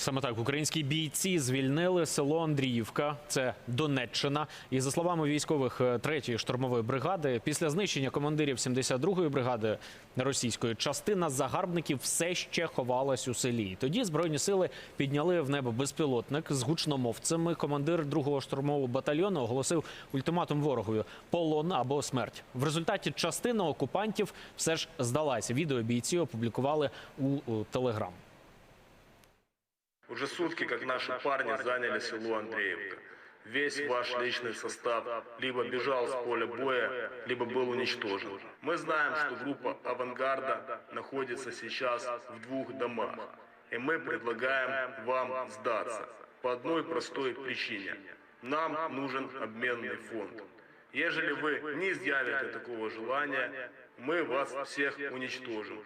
Саме так українські бійці звільнили село Андріївка, це Донеччина. І за словами військових е, 3-ї штурмової бригади, після знищення командирів 72-ї бригади російської частина загарбників все ще ховалась у селі. Тоді збройні сили підняли в небо безпілотник з гучномовцями. Командир 2-го штурмового батальйону оголосив ультиматум ворогові полон або смерть. В результаті частина окупантів все ж здалася. Відео бійці опублікували у Телеграм. Уже сутки, как наши парни заняли село Андреевка. Весь ваш личный состав либо бежал с поля боя, либо был уничтожен. Мы знаем, что группа «Авангарда» находится сейчас в двух домах. И мы предлагаем вам сдаться. По одной простой причине. Нам нужен обменный фонд. Ежели вы не изъявите такого желания, мы вас всех уничтожим.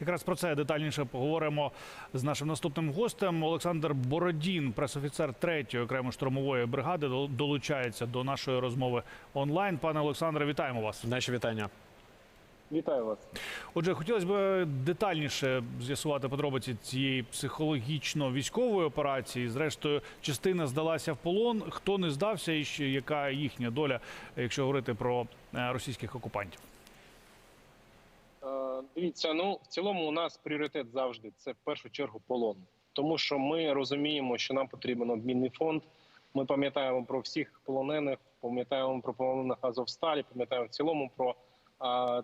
Якраз про це детальніше поговоримо з нашим наступним гостем. Олександр Бородін, пресофіцер 3-ї окремої штурмової бригади, долучається до нашої розмови онлайн. Пане Олександре, вітаємо вас. Наші вітання. Вітаю вас. Отже, хотілося б детальніше з'ясувати подробиці цієї психологічно-військової операції. Зрештою, частина здалася в полон. Хто не здався, і яка їхня доля, якщо говорити про е, російських окупантів? Дивіться, ну в цілому у нас пріоритет завжди це в першу чергу полон, тому що ми розуміємо, що нам потрібен обмінний фонд. Ми пам'ятаємо про всіх полонених, пам'ятаємо про полонених Азовсталі, пам'ятаємо в цілому про а,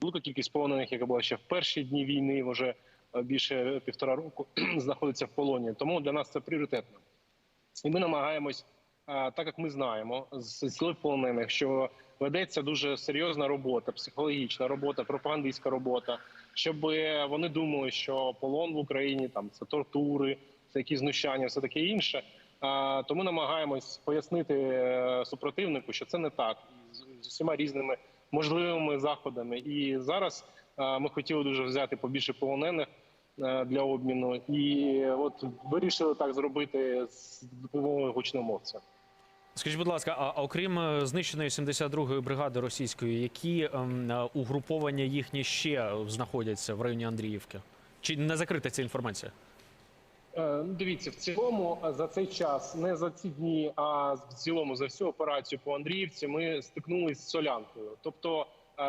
велику кількість полонених, яка була ще в перші дні війни, вже більше півтора року знаходиться в полоні. Тому для нас це пріоритетно. І ми намагаємось, а, так як ми знаємо, з слів полонених, що ведеться дуже серйозна робота, психологічна робота, пропагандистська робота, щоб вони думали, що полон в Україні там це тортури, це якісь знущання, все таке інше. А, Тому намагаємось пояснити е, супротивнику, що це не так, з- усіма різними можливими заходами. І зараз е, ми хотіли дуже взяти побільше полонених е, для обміну, і от вирішили так зробити з допомогою гучномовця. Скажіть, будь ласка, а окрім е, знищеної 72-ї бригади російської, які ем, е, угруповання їхні ще знаходяться в районі Андріївки? Чи не закрита ця інформація? Е, ну, Дивіться, в цілому за цей час, не за ці дні, а в цілому за всю операцію по Андріївці ми стикнулися з солянкою. Тобто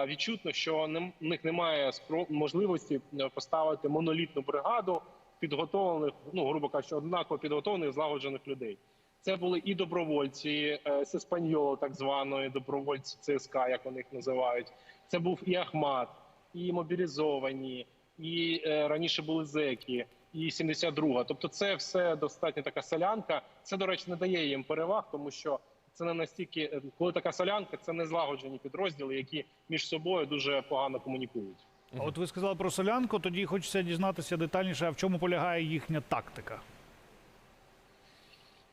відчутно, що в них немає можливості поставити монолітну бригаду підготовлених, ну грубо кажучи, однаково підготовлених злагоджених людей. Це були і добровольці е, з Еспаньолу, так званої добровольці ЦСКА, як вони їх називають. Це був і Ахмат, і мобілізовані, і е, раніше були зеки, і 72-га. Тобто, це все достатньо така солянка. Це, до речі, не дає їм переваг, тому що це не настільки, е, коли така солянка, це не злагоджені підрозділи, які між собою дуже погано комунікують. От ви сказали про солянку. Тоді хочеться дізнатися детальніше, а в чому полягає їхня тактика.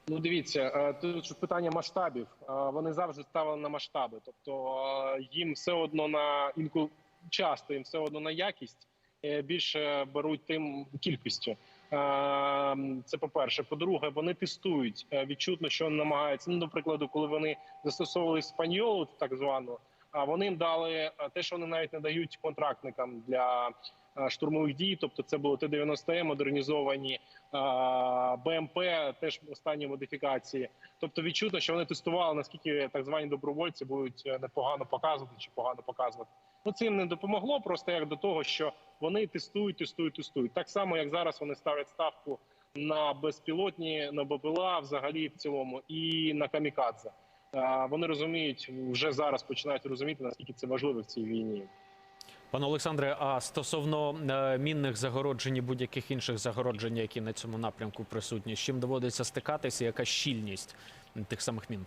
Ну, дивіться, е, тут питання масштабів. Е, Вони завжди ставили на масштаби. Тобто е, їм все одно на інку часто їм все одно на якість більше беруть тим кількістю. Це по-перше. По-друге, вони тестують відчутно, що намагаються. Ну, до прикладу, коли вони застосовували спаньолу, так звану, а вони їм дали те, що вони навіть не дають контрактникам для штурмових дій. Тобто, це було Т-90М, модернізовані БМП, теж останні модифікації. Тобто відчутно, що вони тестували, наскільки так звані добровольці будуть е, непогано показувати чи погано показувати. Ну це їм не допомогло, просто як до того, що вони тестують, тестують, тестують. Так само, як зараз вони ставлять ставку на безпілотні, на БПЛА взагалі в цілому, і на камікадзе. Вони розуміють вже зараз починають розуміти, наскільки це важливо в цій війні. Пане Олександре, а стосовно е, мінних загороджень і будь-яких інших загороджень, які на цьому напрямку присутні, з чим доводиться стикатися, яка щільність тих самих мін?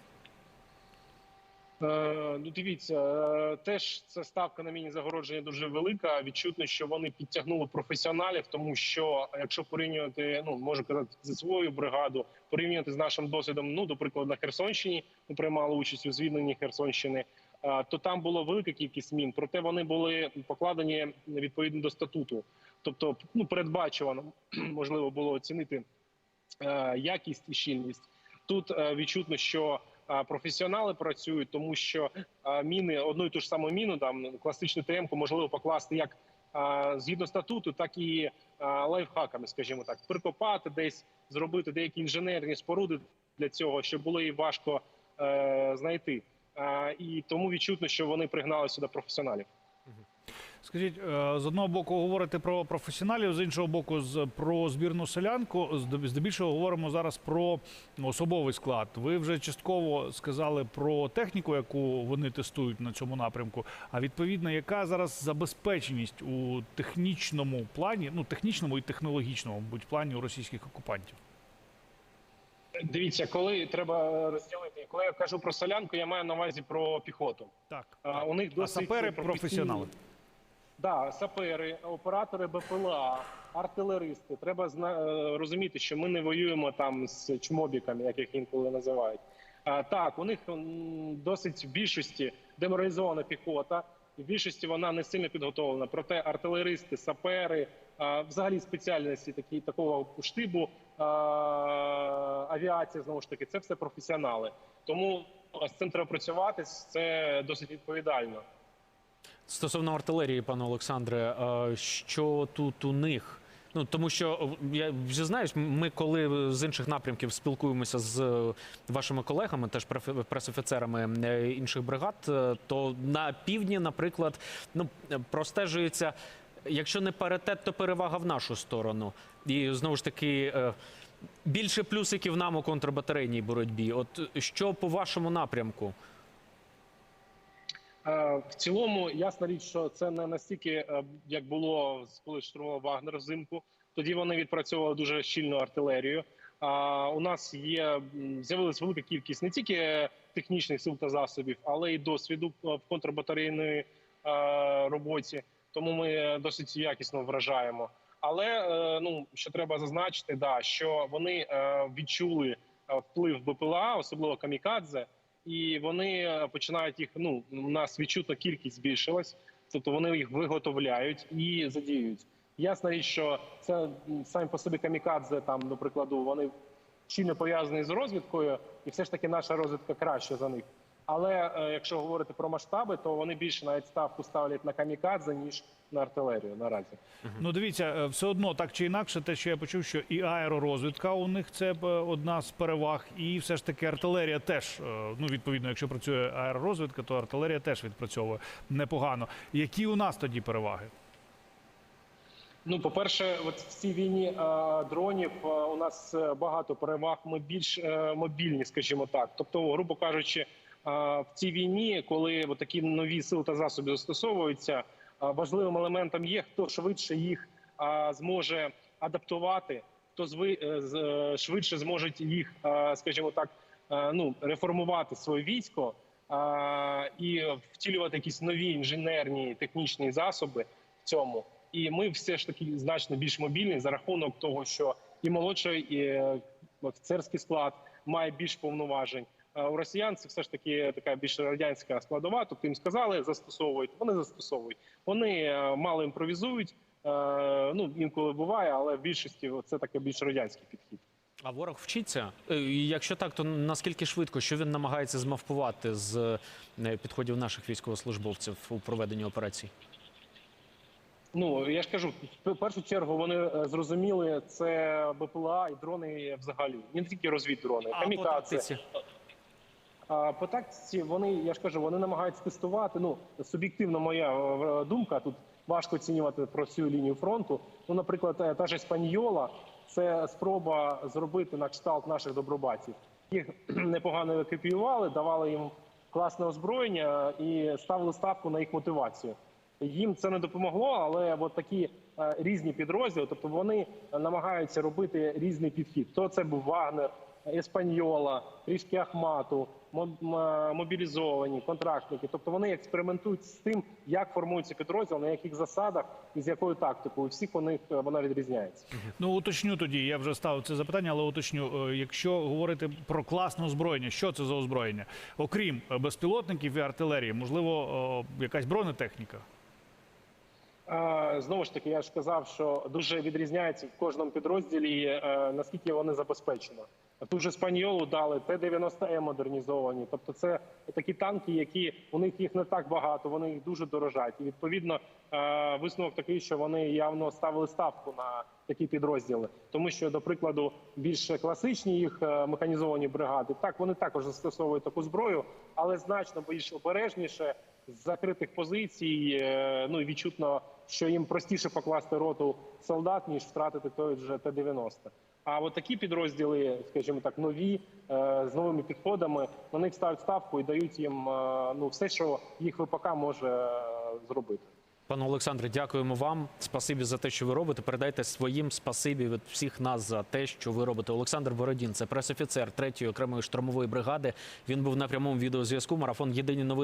Е, ну, дивіться, е, теж ця ставка на міні загородження дуже велика. Відчутно, що вони підтягнули професіоналів, тому що якщо порівнювати, ну можу казати за свою бригаду, порівнювати з нашим досвідом, ну до прикладу, на Херсонщині ми приймали участь у звільненні Херсонщини. Е, То там була велика кількість мін, проте вони були покладені відповідно до статуту. Тобто, ну передбачувано можливо було оцінити е, якість і щільність. Тут е, відчутно, що професіонали працюють, тому що міни одну і ту ж саму міну, там класичну ТМ-ку можливо покласти як згідно статуту, так і лайфхаками, скажімо так, прикопати десь, зробити деякі інженерні споруди для цього, щоб було і важко знайти. А, і тому відчутно, що вони пригнали сюди професіоналів. Скажіть, е, з одного боку говорите про професіоналів, з іншого боку, про збірну селянку. Здебільшого говоримо зараз про особовий склад. Ви вже частково сказали про техніку, яку вони тестують на цьому напрямку. А відповідно, яка зараз забезпеченість у технічному плані, ну технічному і технологічному, мабуть, плані у російських окупантів? Дивіться, коли треба розділити, коли я кажу про солянку, я маю на увазі про піхоту. Так, А, у них а сапери професіонали. Да, сапери, оператори БПЛА, артилеристи. Треба зна- е, розуміти, що ми не воюємо там з чмобіками, як їх інколи називають. А, так, у них досить в більшості деморалізована піхота. В більшості вона не сильно підготовлена. Проте артилеристи, сапери, взагалі спеціальності такі такого штибу, авіація знову ж таки, це все професіонали. Тому з цим треба працювати. Це досить відповідально. Стосовно артилерії, пане Олександре, що тут у них? Ну тому що я вже знаєш, ми коли з інших напрямків спілкуємося з е, вашими колегами, теж пресофіцерами е, інших бригад, е, то на півдні, наприклад, ну простежується, якщо не паритет, то перевага в нашу сторону. І знову ж таки. е, Більше плюсиків нам у контрбатарейній боротьбі. От що по вашому напрямку? Е, В цілому, ясна річ, що це не настільки, е, як було коли штурмував Вагнер взимку. Тоді вони відпрацьовували дуже щільну артилерію. А у нас є м, з'явилась велика кількість не тільки технічних сил та засобів, але й досвіду в контрбатарейної роботі. Тому ми досить якісно вражаємо. Але е, ну що треба зазначити, да що вони е, відчули е, вплив БПЛА, особливо камікадзе, і вони починають їх. Ну у нас відчутно кількість збільшилась, тобто вони їх виготовляють і задіюють. Ясна річ, що це самі по собі камікадзе, там до прикладу, вони щільно пов'язані з розвідкою, і все ж таки наша розвідка краще за них. Але е, якщо говорити про масштаби, то вони більше навіть ставку ставлять на камікадзе ніж на артилерію наразі. Ну, дивіться, е, все одно так чи інакше, те, що я почув, що і аеророзвідка у них це е, одна з переваг, і все ж таки артилерія теж. Ну, відповідно, якщо працює аеророзвідка, то артилерія теж відпрацьовує непогано. Які у нас тоді переваги? Ну, по-перше, от в цій війні е, дронів е, у нас багато переваг. Ми більш е, мобільні, скажімо так. Тобто, грубо кажучи, в цій війні, коли такі нові сили та засоби застосовуються, важливим елементом є, хто швидше їх зможе адаптувати, хто е, е, швидше зможе їх, скажімо так, е, ну реформувати своє військо. І втілювати якісь нові інженерні технічні засоби в цьому. І ми все ж таки значно більш мобільні за рахунок того, що і молодший і офіцерський склад має більш повноважень. Е, У росіян це все ж таки така більш радянська складова. Тобто їм сказали, застосовують. Вони застосовують. Вони е, мало імпровізують. е, Ну інколи буває, але в більшості це таке більш радянський підхід. А ворог вчиться? Якщо так, то наскільки швидко, що він намагається змавпувати з підходів наших військовослужбовців у проведенні операцій? Ну я ж кажу, в першу чергу вони зрозуміли це БПЛА і дрони взагалі, не тільки розвіддрони, камікадзе. По тактиці вони, я ж кажу, вони намагаються тестувати. Ну суб'єктивно моя е, думка тут важко оцінювати про всю лінію фронту. Ну, наприклад, е, та ж Еспаньола це спроба зробити на кшталт наших добробатів. Їх непогано екіпіювали, давали їм класне озброєння і ставили ставку на їх мотивацію. Їм це не допомогло, але от такі е, різні підрозділи, тобто вони намагаються робити різний підхід. То це був Вагнер, Еспаньола, трішки Ахмату, мобілізовані, контрактники. Тобто вони експериментують з тим, як формується підрозділ, на яких засадах і з якою тактикою. У всіх у них е, вона відрізняється. Ну уточню тоді. Я вже ставив це запитання, але уточню. Е, Якщо говорити про класне озброєння, що це за озброєння? Окрім е, безпілотників і артилерії, можливо, е, якась бронетехніка. Е, Знову ж таки, я ж казав, що дуже відрізняється в кожному підрозділі, е, наскільки вони забезпечено. Ту ж Спаньолу дали, Т-90М модернізовані. Тобто це такі танки, які у них їх не так багато, вони їх дуже дорожать. І відповідно е, висновок такий, що вони явно ставили ставку на такі підрозділи. Тому що, до прикладу, більш класичні їх е, механізовані бригади, так вони також застосовують таку зброю, але значно більш обережніше з закритих позицій. е, Ну і відчутно, що їм простіше покласти роту солдат, ніж втратити той же Т-90. А от такі підрозділи, скажімо так, нові е, з новими підходами, на них ставлять ставку і дають їм е, ну все, що їх ВПК може е, зробити. Пане Олександре, дякуємо вам. Спасибі за те, що ви робите. Передайте своїм спасибі від всіх нас за те, що ви робите. Олександр Бородін, це пресофіцер 3-ї окремої штурмової бригади. Він був на прямому відеозв'язку. Марафон Єдині новини.